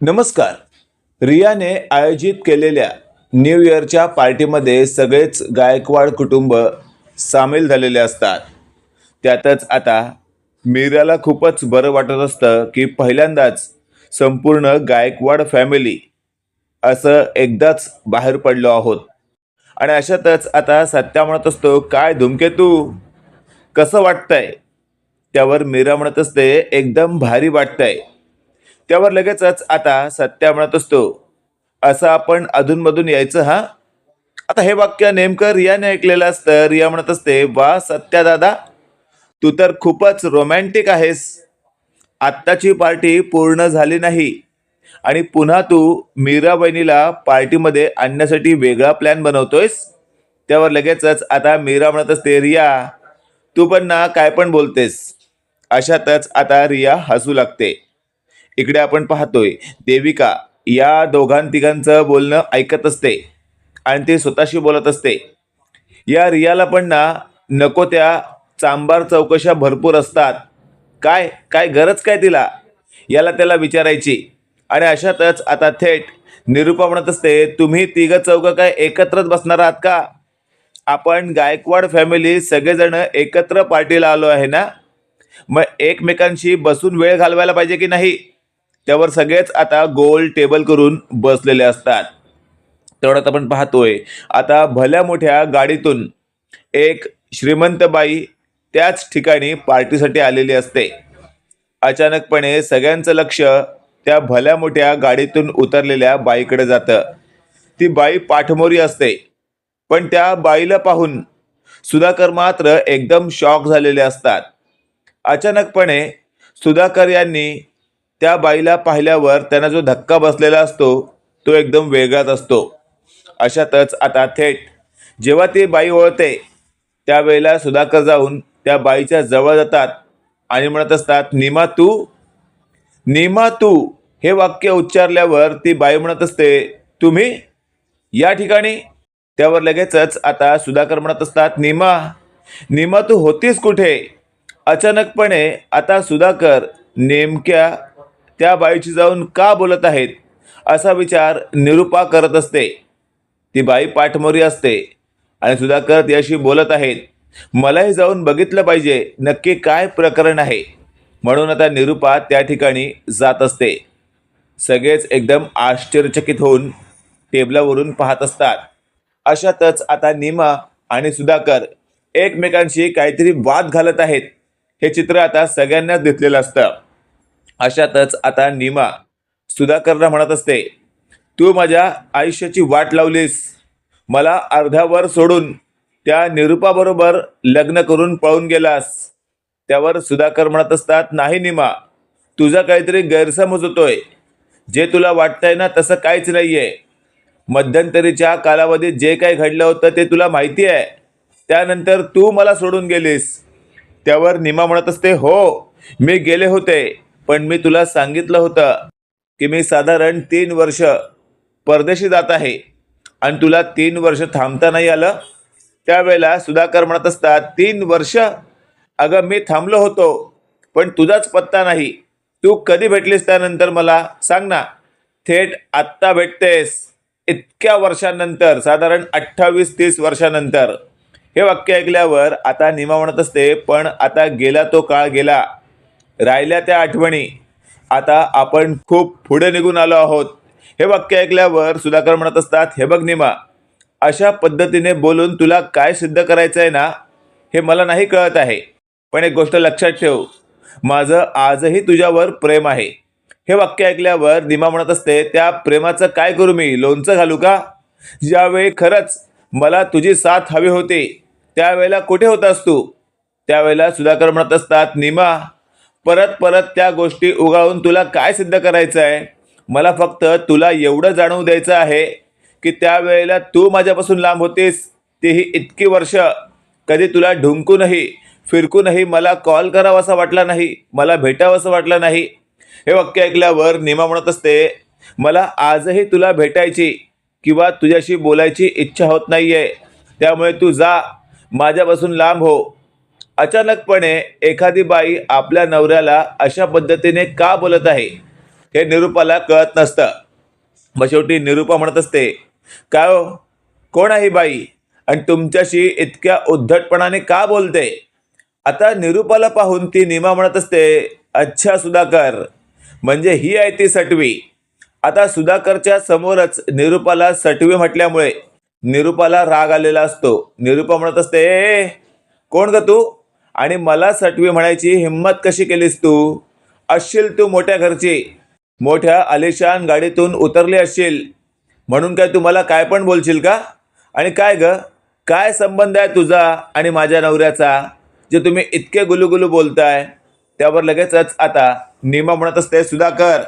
नमस्कार. रियाने आयोजित केलेल्या न्यू इयरच्या पार्टीमध्ये सगळेच गायकवाड कुटुंब सामील झालेले असतात. त्यातच आता मीराला खूपच बरं वाटत असतं की पहिल्यांदाच संपूर्ण गायकवाड फॅमिली असं एकदाच बाहेर पडलो आहोत. आणि अशातच आता सत्या म्हणत असतो काय धुमकेतू कसं वाटतंय? त्यावर मीरा म्हणत असते एकदम भारी वाटतंय. त्यावर लगेचच आता सत्या म्हणत असतो. असं आपण अधूनमधून यायचं हा? आता हे वाक्य नेमकं रियाने ऐकलेलं असतं. रिया म्हणत असते वा सत्या दादा तू तर खूपच रोमॅन्टिक आहेस. आत्ताची पार्टी पूर्ण झाली नाही. आणि पुन्हा तू मीरा बहिणीला पार्टीमध्ये आणण्यासाठी वेगळा प्लॅन बनवतोयस? त्यावर लगेचच आता मीरा म्हणत असते रिया तू पण ना काय पण बोलतेस. अशातच आता रिया हसू लागते. इकडे आपण पाहतोय देविका या दोघां तिघांचं बोलणं ऐकत असते आणि ती स्वतःशी बोलत असते. या रियाला पण ना नको त्या चांबार चौकशा भरपूर असतात. काय काय गरज काय तिला? याला त्याला विचारायची. आणि अशातच आता थेट निरूपा म्हणत असते तुम्ही तिघं चौघं काय एकत्रच बसणार आहात का? आपण गायकवाड फॅमिली सगळेजण एकत्र पार्टीला आलो आहे ना? मग एकमेकांशी बसून वेळ घालवायला पाहिजे की नाही? त्यावर सगळेच आता गोल टेबल करून बसलेले असतात. तेवढ्यात आपण पाहतोय आता भल्या मोठ्या गाडीतून एक श्रीमंत बाई त्याच ठिकाणी पार्टीसाठी आलेली असते. अचानकपणे सगळ्यांचं लक्ष त्या भल्या मोठ्या गाडीतून उतरलेल्या बाईकडे जातं. ती बाई पाठमोरी असते पण त्या बाईला पाहून सुधाकर मात्र एकदम शॉक झालेले असतात. अचानकपणे सुधाकर यांनी त्या बाईला पाहिल्यावर त्यांना जो धक्का बसलेला असतो तो एकदम वेगळाच असतो. अशातच आता थेट जेव्हा ती बाई ओळते त्यावेळेला सुधाकर जाऊन त्या बाईच्या जवळ जातात आणि म्हणत असतात निमा तू? निमा तू? हे वाक्य उच्चारल्यावर ती बाई म्हणत असते तुम्ही? या ठिकाणी? त्यावर लगेचच आता सुधाकर म्हणत असतात निमा निमा तू होतीस कुठे? अचानकपणे आता सुधाकर नेमक्या त्या बाईची जाऊन का बोलत आहेत? असा विचार निरुपा करत असते. ती बाई पाठमोरी असते आणि सुधाकर त्याशी बोलत आहेत. मलाही जाऊन बघितलं पाहिजे नक्की काय प्रकरण आहे? म्हणून आता निरुपा त्या ठिकाणी जात असते. सगळेच एकदम आश्चर्यचकित होऊन टेबलावरून पाहत असतात. अशातच आता निमा आणि सुधाकर एकमेकांशी काहीतरी वाद घालत आहेत. हे चित्र आता सगळ्यांनाच दिसलेलं असतं. अशातच आता निमा सुधाकरला म्हणत असते तू माझ्या आयुष्याची वाट लावलीस. मला अर्ध्यावर सोडून त्या निरुपाबरोबर लग्न करून पळून गेलास. त्यावर सुधाकर म्हणत असतात नाही निमा तुझा काहीतरी गैरसमज होतोय. जे तुला वाटतंय ना तसं काहीच नाहीये. मध्यंतरीच्या कालावधीत जे काही घडलं होतं ते तुला माहिती आहे. त्यानंतर तू मला सोडून गेलीस. त्यावर निमा म्हणत असते हो मी गेले होते. पण मी तुला सांगितलं होतं की मी साधारण तीन वर्ष परदेशी जात आहे आणि तुला तीन वर्ष थांबता नाही आलं. त्यावेळेला सुधाकर म्हणत असतात तीन वर्ष? अगं मी थांबलो होतो पण तुझाच पत्ता नाही. तू कधी भेटलीस त्यानंतर मला? सांग ना. थेट आत्ता भेटतेस इतक्या वर्षांनंतर साधारण अठ्ठावीस तीस वर्षानंतर. हे वाक्य ऐकल्यावर आता निमा म्हणत असते पण आता गेला तो काळ गेला. राहिल्या त्या आठवणी. आता आपण खूप पुढे निघून आलो आहोत. हे वाक्य ऐकल्यावर सुधाकर म्हणत असतात हे बघ निमा अशा पद्धतीने बोलून तुला काय सिद्ध करायचं आहे ना हे मला नाही कळत आहे. पण एक गोष्ट लक्षात ठेव माझं आजही तुझ्यावर प्रेम आहे. हे वाक्य ऐकल्यावर निमा म्हणत असते त्या प्रेमाचं काय करू मी लोणचं घालू का? ज्यावेळी खरंच मला तुझी साथ हवी होती त्यावेळेला कुठे होतास तू? त्यावेळेला सुधाकर म्हणत असतात निमा परत परत त्या गोष्टी उगाळून तुला काय सिद्ध करायचं आहे? मला फक्त तुला एवढं जाणवू द्यायचं आहे की त्यावेळेला तू माझ्यापासून लांब होतीस. तीही इतकी वर्ष. कधी तुला ढुंकूनही फिरकूनही मला कॉल करावासा वाटला नाही मला भेटावंसं वाटलं नाही. हे वाक्य ऐकल्यावर निमा म्हणत असते मला आजही तुला भेटायची किंवा तुझ्याशी बोलायची इच्छा होत नाही आहे त्यामुळे तू जा. माझ्यापासून लांब हो. अचानकपणे एखादी बाई आपल्या नवऱ्याला अशा पद्धतीने का बोलत आहे हे निरूपाला कळत नसतं. मग शेवटी निरूपा म्हणत असते काय हो? कोण आहे बाई? आणि तुमच्याशी इतक्या उद्धटपणाने का बोलते? आता निरूपाला पाहून ती निमा म्हणत असते अच्छा सुधाकर. म्हणजे ही आहे ती सटवी. आता सुधाकरच्या समोरच निरूपाला सटवी म्हटल्यामुळे निरूपाला राग आलेला असतो. निरूपा म्हणत असते "ए, कोण ग तू? आणि मला सटवी म्हणायची हिंमत कशी केलीस तू? असशील तू मोठ्या घरची. मोठ्या आलिशान गाडीतून उतरली असशील. म्हणून काय तू मला काय पण बोलशील का? आणि काय ग? काय संबंध आहे तुझा आणि माझ्या नवऱ्याचा जे तुम्ही इतके गुलुगुलू बोलताय? त्यावर लगेचच आता निमा म्हणत असते सुधाकर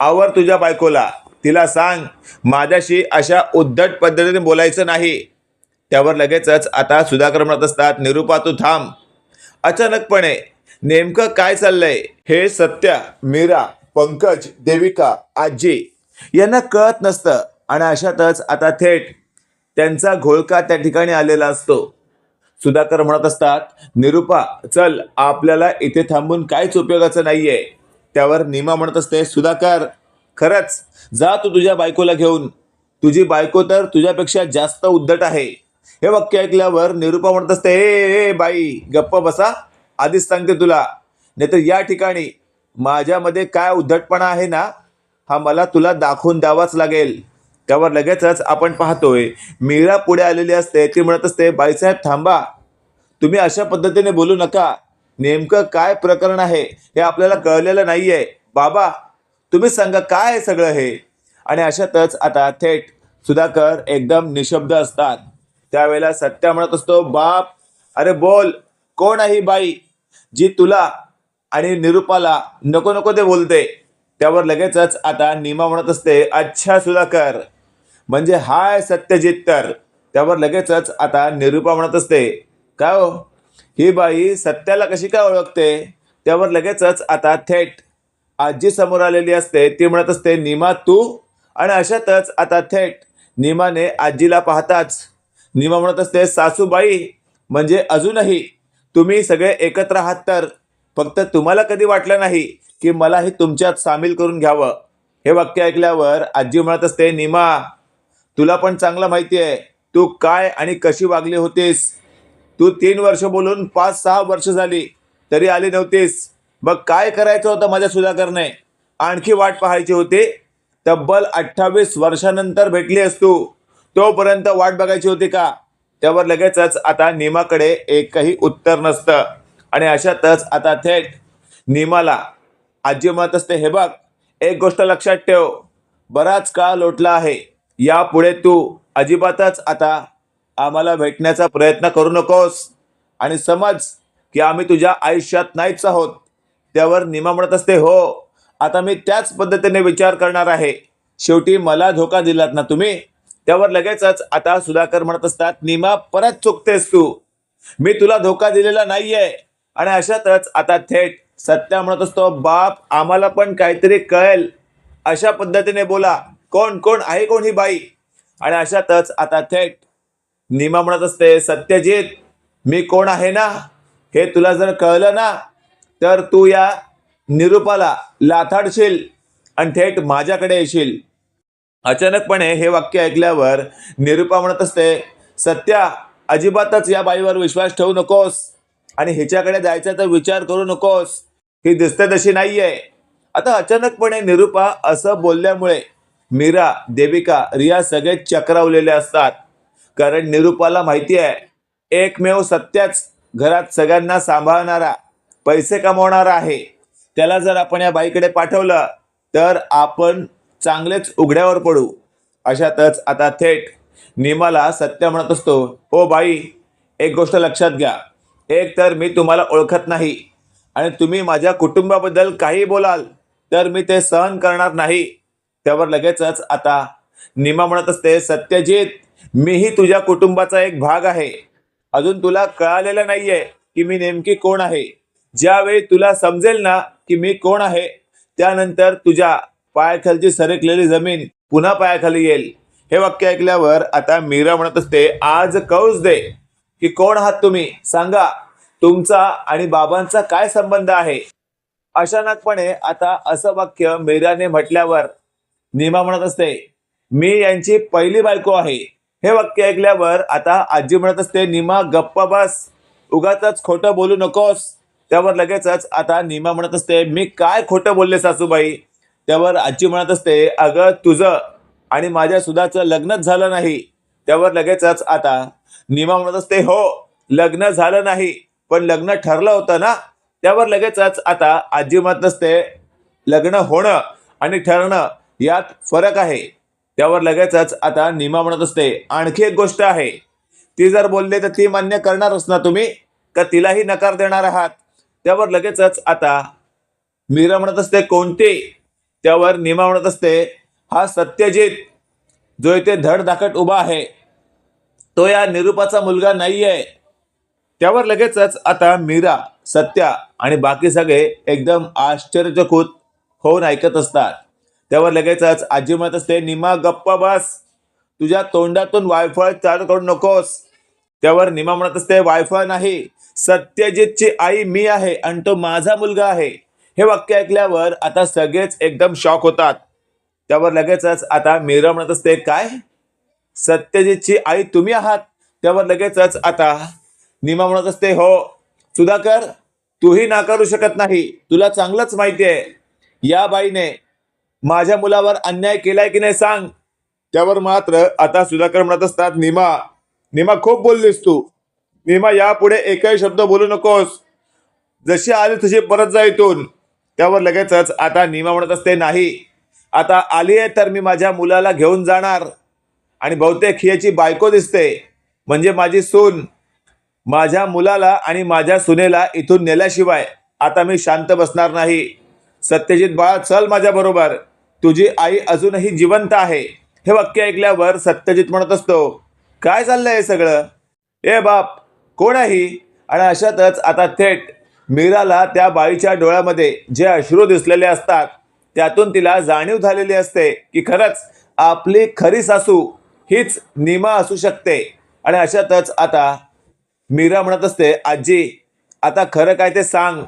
आवर तुझ्या बायकोला. तिला सांग माझ्याशी अशा उद्धट पद्धतीने बोलायचं नाही. त्यावर लगेचच आता सुधाकर म्हणत असतात निरूपा तू थांब. अचानकपणे नेमकं काय चाललंय हे सत्या मीरा पंकज देविका आजी यांना कळत नसतं आणि अशातच आता थेट त्यांचा घोळका त्या ठिकाणी आलेला असतो. सुधाकर म्हणत असतात निरूपा चल आपल्याला इथे थांबून काहीच उपयोगाचं नाहीये. त्यावर निमा म्हणत असते सुधाकर खरंच जा तू तुझ्या बायकोला घेऊन. तुझी बायको तर तुझ्यापेक्षा जास्त उद्धट आहे. हे वाक्य ऐकल्यावर निरूपा म्हणत असते ए बाई गप्प बसा. आधीच सांगते तुला. नाहीतर या ठिकाणी माझ्यामध्ये काय उद्धटपणा आहे ना हा मला तुला दाखवून द्यावाच लागेल. त्यावर लगेचच आपण पाहतोय. मीरा पुढे आलेली असते. ती म्हणत असते बाईसाहेब थांबा. तुम्ही अशा पद्धतीने बोलू नका. नेमकं काय प्रकरण आहे हे आपल्याला कळलेलं नाहीये. बाबा तुम्ही सांगा काय आहे सगळं हे? आणि अशातच आता थेट सुधाकर एकदम निशब्द असतात. त्यावेळेला सत्या म्हणत असतो बाप अरे बोल कोण आहे बाई जी तुला आणि निरूपाला नको नको ते बोलते? त्यावर लगेचच आता निमा म्हणत असते अच्छा सुधाकर. म्हणजे हाय सत्यजित तर. त्यावर लगेचच आता निरूपा म्हणत असते काय हो? ही बाई सत्याला कशी काय ओळखते? त्यावर लगेचच आता थेट आजी समोर आलेली असते ती म्हणत असते निमा तू? आणि अशातच आता थेट निमाने आजीला पाहताच निमा म्हणत असते सासूबाई म्हणजे अजूनही तुम्ही सगळे एकत्र आहात तर फक्त तुम्हाला कधी वाटलं नाही की मला हे तुमच्यात सामील करून घ्यावं? हे वाक्य ऐकल्यावर आजी म्हणत असते निमा तुला पण चांगलं माहिती आहे तू काय आणि कशी वागली होतीस? तू तीन वर्ष बोलून पाच सहा वर्ष झाली तरी आली नव्हतीस. मग काय करायचं होतं माझ्या सुधाकरने? आणखी वाट पाहायची होती? तब्बल अठ्ठावीस वर्षानंतर भेटली असतू तोपर्यंत वाट बघायची होती का? त्यावर लगेचच आता निमाकडे एकही उत्तर नसतं. आणि अशातच आता थेट निमाला आजी म्हणत असते हे बघ एक गोष्ट लक्षात ठेव. बराच काळ लोटला आहे. यापुढे तू अजिबातच आता आम्हाला भेटण्याचा प्रयत्न करू नकोस. आणि समज की आम्ही तुझ्या आयुष्यात नाहीच आहोत. त्यावर निमा म्हणत असते हो आता मी त्याच पद्धतीने विचार करणार आहे. शेवटी मला धोका दिलात ना तुम्ही? त्यावर लगेचच आता सुधाकर म्हणत असतात निमा परत चुकतेस तू. मी तुला धोका दिलेला नाहीये. आणि अशातच आता थेट सत्या म्हणत असतो बाप आम्हाला पण काहीतरी कळेल. अशा पद्धतीने बोला. कोण कोण आहे कोण ही बाई? आणि अशातच आता थेट निमा म्हणत असते सत्यजित मी कोण आहे ना? हे तुला जर कळलं ना तर तू या निरूपाला लाथाडशील आणि थेट माझ्याकडे येशील. अचानकपणे हे वाक्य ऐकल्यावर निरूपा म्हणत असते सत्या अजिबातच या बाईवर विश्वास ठेवू नकोस आणि हिच्याकडे जायचा तर विचार करू नकोस. ही दिसते तशी नाहीये. आता अचानकपणे निरूपा असं बोलल्यामुळे मीरा देविका रिया सगळे चक्रावलेले असतात. कारण निरूपाला माहिती आहे एकमेव सत्याच घरात सगळ्यांना सांभाळणारा पैसे कमावणारा आहे. त्याला जर आपण या बाईकडे पाठवलं तर आपण चांगलेच उघड्यावर पडू. अशातच आता थेट निमाला सत्य म्हणत असतो. ओ बाई एक गोष्ट लक्षात घ्या. एक तर मी तुम्हाला ओळखत नाही आणि तुम्ही माझ्या कुटुंबाबद्दल काही बोलाल तर मी ते सहन करणार नाही. त्यावर लगेचच आता निमा म्हणत असते सत्यजित मीही तुझ्या कुटुंबाचा एक भाग आहे. अजून तुला कळालेलं नाहीये की मी नेमकी कोण आहे. ज्यावेळी तुला समजेल ना की मी कोण आहे त्यानंतर तुझ्या पायाखालची सरकलेली जमीन पुन्हा पायाखाली येईल. हे वाक्य ऐकल्यावर आता मीरा म्हणत असते आज कौज दे. की कोण आहात तुम्ही? सांगा. तुमचा आणि बाबांचा काय संबंध आहे? अचानकपणे आता असं वाक्य मीराने म्हटल्यावर नीमा म्हणत असते मी यांची पहिली बायको आहे. हे वाक्य ऐकल्यावर आता आजी म्हणत असते निमा गप्पा बस. उगाच खोटं बोलू नकोस. त्यावर लगेचच आता नीमा म्हणत असते मी काय खोटं बोलले सासूबाई? त्यावर आजी म्हणत असते अगं तुझं आणि माझ्या सुधाचं लग्नच झालं नाही. त्यावर लगेचच आता निमा म्हणत असते हो लग्न झालं नाही पण लग्न ठरलं होतं ना. त्यावर लगेचच आता आजी म्हणत असते लग्न होणं आणि ठरणं यात फरक आहे. त्यावर लगेचच आता निमा म्हणत असते आणखी एक गोष्ट आहे. ती जर बोलले तर ती मान्य करणारच ना तुम्ही? का तिलाही नकार देणार आहात? त्यावर लगेचच आता मीरा म्हणत असते कोणते? त्यावर निमा म्हणत असते हा सत्यजित जो इथे धडधाकट उभा आहे तो या निरूपाचा मुलगा नाही आहे त्यावर लगेचच आता मीरा सत्या आणि बाकी सगळे एकदम आश्चर्यचकित होऊन ऐकत असतात. त्यावर लगेचच आजी म्हणत असते निमा गप्पा बस तुझ्या तोंडातून वायफळ चालू करू नकोस. त्यावर निमा म्हणत असते वायफळ नाही सत्यजितची आई मी आहे आणि तो माझा मुलगा आहे. हे वाक्य ऐकल्यावर आता सगळेच एकदम शॉक होतात. त्यावर लगेचच आता मीरा म्हणत असते काय? सत्यजितची आई तुम्ही आहात? त्यावर लगेचच आता निमा म्हणत असते हो सुधाकर तूही नाकारू शकत नाही. तुला चांगलंच माहिती आहे. या बाईने माझ्या मुलावर अन्याय केलाय की नाही सांग. त्यावर मात्र आता सुधाकर म्हणत असतात निमा निमा खूप बोललीस तू. निमा यापुढे एकही शब्द बोलू नकोस. जशी आली तशी परत जा इथून. त्यावर लगेचच आता निमा म्हणत असते नाही आता आली आहे तर मी माझ्या मुलाला घेऊन जाणार. आणि बहुतेक ही याची बायको दिसते म्हणजे माझी सून. माझ्या मुलाला आणि माझ्या सुनेला इथून नेल्याशिवाय आता मी शांत बसणार नाही. सत्यजित बाळा चल माझ्याबरोबर तुझी आई अजूनही जिवंत आहे. हे वाक्य ऐकल्यावर सत्यजित म्हणत असतो काय चाललंय हे सगळं? ए बाप कोण आहे आणि अशातच आता थेट मीराला त्या बाईच्या डोळ्यामध्ये जे अश्रू दिसलेले असतात त्यातून तिला जाणीव झालेली असते की खरंच आपली खरी सासू हीच निमा असू शकते. आणि अशातच आता मीरा म्हणत असते आजी आता खरं काय ते सांग.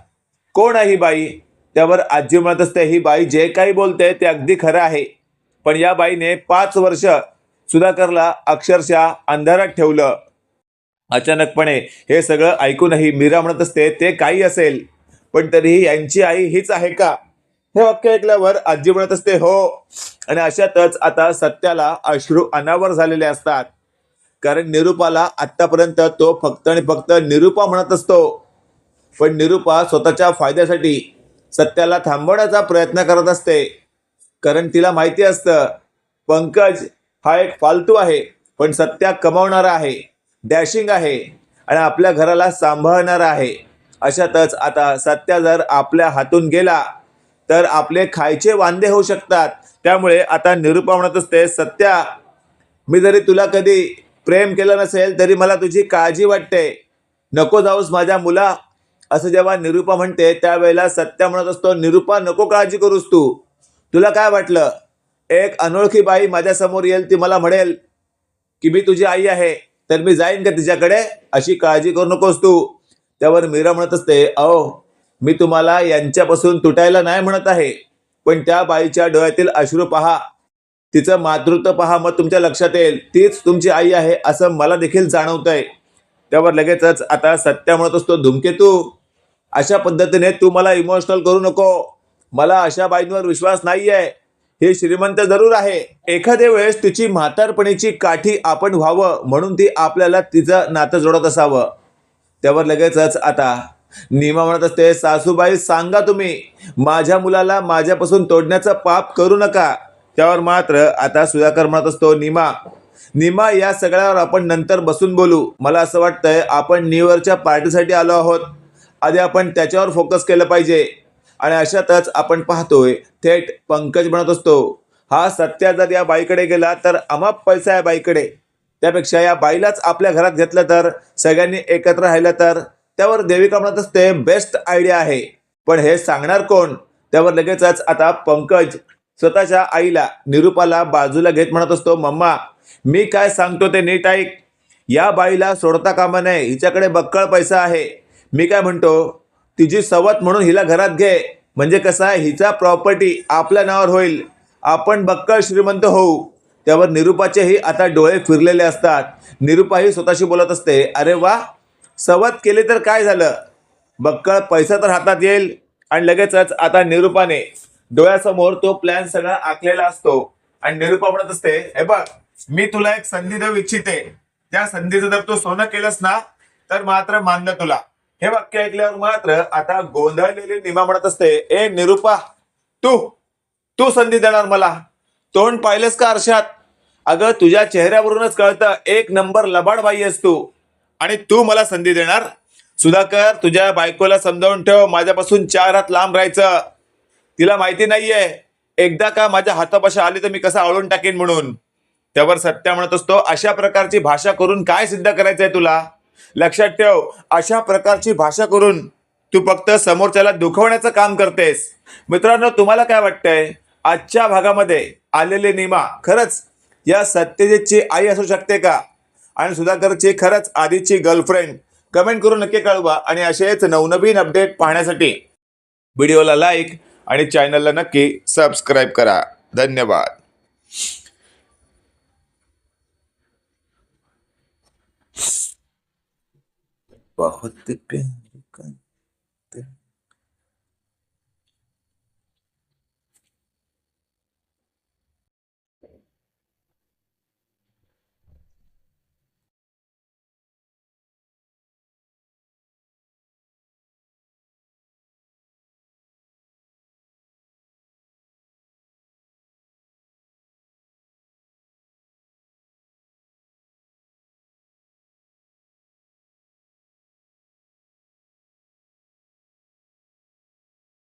कोण आहे ही बाई? त्यावर आजी म्हणत असते ही बाई जे काही बोलते ते अगदी खरं आहे. पण या बाईने पाच वर्ष सुधाकरला अक्षरशः अंधारात ठेवलं. अचानकपणे हे सगळं ऐकूनही मीरा म्हणत असते ते काही असेल पण तरीही यांची आई हीच आहे का? हे वाक्य ऐकल्यावर आजी म्हणत असते हो. आणि अशातच आता सत्याला अश्रू अनावर झालेले असतात. कारण निरूपाला आतापर्यंत तो फक्त आणि फक्त निरूपा म्हणत असतो. पण निरूपा स्वतःच्या फायद्यासाठी सत्याला थांबवण्याचा प्रयत्न करत असते. कारण तिला माहिती असतं पंकज हा एक फालतू आहे पण सत्या कमावणारा आहे. डॅशिंग आहे आणि आपल्या घराला सांभाळणार आहे. अशातच आता सत्या जर आपल्या हातून गेला तर आपले खायचे वांदे होऊ शकतात. त्यामुळे आता निरूपा म्हणत असते सत्या मी जरी तुला कधी प्रेम केलं नसेल तरी मला तुझी काळजी वाटते. नको जाऊस माझ्या मुला. असं जेव्हा निरूपा म्हणते त्यावेळेला सत्या म्हणत असतो निरूपा नको काळजी करूस तू. तुला काय वाटलं? एक अनोळखी बाई माझ्यासमोर येईल ती मला म्हणेल की मी तुझी आई आहे. तर मी जाईन का तिच्याकडे? अशी काळजी करू नकोस तू. त्यावर मीरा म्हणत असते अहो मी तुम्हाला यांच्यापासून तुटायला नाही म्हणत आहे पण त्या बाईच्या डोळ्यातील अश्रू पहा. तिचं मातृत्व पहा मग तुमच्या लक्षात येईल. तीच तुमची आई आहे असं मला देखील जाणवतंय. त्यावर लगेचच आता सत्या म्हणत असतो धुमकेतू अशा पद्धतीने तू मला इमोशनल करू नको. मला अशा बाईंवर विश्वास नाही आहे हे श्रीमंत जरूर आहे. एखाद्या वेळेस तिची म्हातारपणीची काठी आपण व्हावं म्हणून ती आपल्याला तिचं नातं जोडत असावं. त्यावर लगेचच आता निमा म्हणत असते सासूबाई सांगा तुम्ही माझ्या मुलाला माझ्यापासून तोडण्याचं पाप करू नका. त्यावर मात्र आता सुधाकर म्हणत असतो निमा निमा या सगळ्यावर आपण नंतर बसून बोलू. मला असं वाटतंय आपण न्यू इयरच्या पार्टीसाठी आलो आहोत. आधी आपण त्याच्यावर फोकस केलं पाहिजे. आणि अशातच आपण पाहतोय थेट पंकज म्हणत असतो हा सत्या जर या बाईकडे गेला तर अमाप पैसा आहे बाईकडे. त्यापेक्षा या बाईलाच आपल्या घरात घेतलं तर सगळ्यांनी एकत्र राहिलं तर त्यावर देविका म्हणत असते बेस्ट आयडिया आहे. पण हे सांगणार कोण? त्यावर लगेचच आता पंकज स्वतःच्या आईला निरूपाला बाजूला घेत म्हणत असतो मम्मा मी काय सांगतो ते नीट ऐक. या बाईला सोडता कामा नये हिच्याकडे बक्कळ पैसा आहे. मी काय म्हणतो? तिची सवत म्हणून हिला घरात घे. म्हणजे कसं आहे? हिचा प्रॉपर्टी आपल्या नावावर होईल. आपण बक्कळ श्रीमंत होऊ. त्यावर निरुपाचेही आता डोळे फिरलेले असतात. निरुपाही स्वतःशी बोलत असते अरे वा सवत केली तर काय झालं? बक्कळ पैसा तर हातात येईल. आणि लगेचच आता निरुपाने डोळ्यासमोर तो प्लॅन सगळा आखलेला असतो. आणि निरुपा म्हणत असते हे बघ मी तुला एक संधी देऊ इच्छिते. त्या संधीचं जर तू सोनं केलंस ना तर मात्र मानलं तुला. हे वाक्य ऐकल्यावर मात्र आता गोंधळलेली निमा म्हणत असते ए निरुपा तू तू संधी देणार मला. तोंड पाहिलंस का आरशात? अगं तुझ्या चेहऱ्यावरूनच कळतं एक नंबर लबाड बाई आहेस तू. आणि तू मला संधी देणार? सुधाकर तुझ्या बायकोला समजावून ठेव माझ्यापासून चार हात लांब राहायचं. तिला माहिती नाहीये एकदा का माझ्या हातापाशी आली तर मी कसं आळून टाकेन म्हणून. त्यावर सत्या म्हणत असतो अशा प्रकारची भाषा करून काय सिद्ध करायचंय तुला? लक्षात ठेव अशा प्रकारची भाषा करून तू फक्त समोरच्याला दुखवण्याचं काम करतेस. मित्रांनो तुम्हाला काय वाटतंय? आजच्या भागामध्ये आलेले निमा खरंच या सत्यजितची आई असू शकते का? आणि सुधाकरची खरंच आधीची गर्लफ्रेंड कमेंट करून नक्की कळवा आणि असेच नवनवीन अपडेट पाहण्यासाठी व्हिडिओला लाईक आणि चॅनलला नक्की सबस्क्राईब करा. धन्यवाद. you प्यार।